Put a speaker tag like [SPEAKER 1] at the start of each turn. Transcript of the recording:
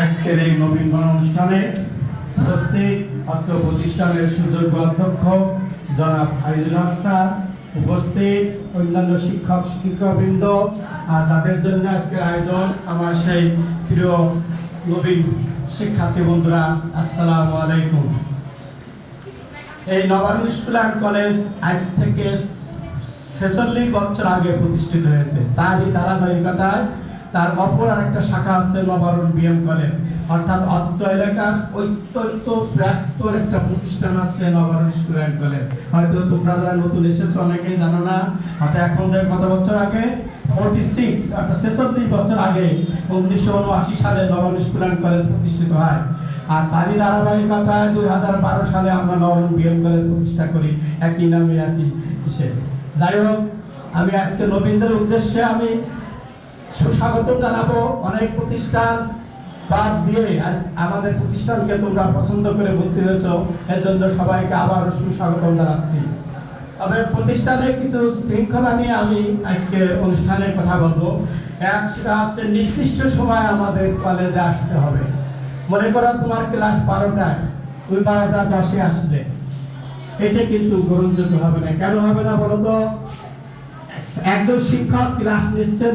[SPEAKER 1] আজকের এই নবীনবরণ অনুষ্ঠানে উপস্থিত অত্র প্রতিষ্ঠানের সুযোগ্য অধ্যক্ষ জনাব আইজুল হক স্যার, উপস্থিত অন্যান্য শিক্ষক, শিক্ষিকাবৃন্দ, আর তাদের জন্য আজকের আয়োজন আমার সেই প্রিয় নবীন শিক্ষার্থী বন্ধুরা, আসসালামু আলাইকুম। এই নবারুণ স্কুল অ্যান্ড কলেজ আজ থেকে ছেচল্লিশ বছর আগে প্রতিষ্ঠিত হয়েছে। তারই ধারাবাহিকতায় তার অপর আরেকটা শাখা হচ্ছে নবারুণ বিএম কলেজ। অর্থাৎ অত্র এলাকার অত্যন্ত প্রাক্তন একটা প্রতিষ্ঠান আছে নবারুণ স্কুল অ্যান্ড কলেজ। হয়তো তোমরা যারা নতুন এসেছ অনেকেই জানো না হয়তো এখন থেকে কত বছর আগে? ফোর্টি সিক্স অর্থাৎ ছেচল্লিশ বছর আগে উনিশশো উনআশি সালে নবারুণ স্কুল অ্যান্ড কলেজ প্রতিষ্ঠিত হয়। আর তারই ধারাবাহিকতায় দুই হাজার বারো সালে আমরা নবম বিএম কলেজ প্রতিষ্ঠা করি। একই নামে একই হিসেবে যাই হোক, আমি আজকে নবীনদের উদ্দেশ্যে আমি সুস্বাগত জানাব। অনেক প্রতিষ্ঠান বাদ দিয়ে আজ আমাদের প্রতিষ্ঠানকে তোমরা পছন্দ করে ভর্তি হয়েছ। এর জন্য সবাইকে আবার সুস্বাগত জানাচ্ছি। তবে প্রতিষ্ঠানে কিছু শৃঙ্খলা নিয়ে আমি আজকে অনুষ্ঠানে কথা বলব। এক, সেটা হচ্ছে নির্দিষ্ট সময় আমাদের কলেজে আসতে হবে। মনে করো তোমার ক্লাস বারোটায় তুমি বারোটা দশে আসলে। এটা কিন্তু গ্রহণযোগ্য হবে না। কেন হবে না বলো তো? একজন শিক্ষক ক্লাস নিচ্ছেন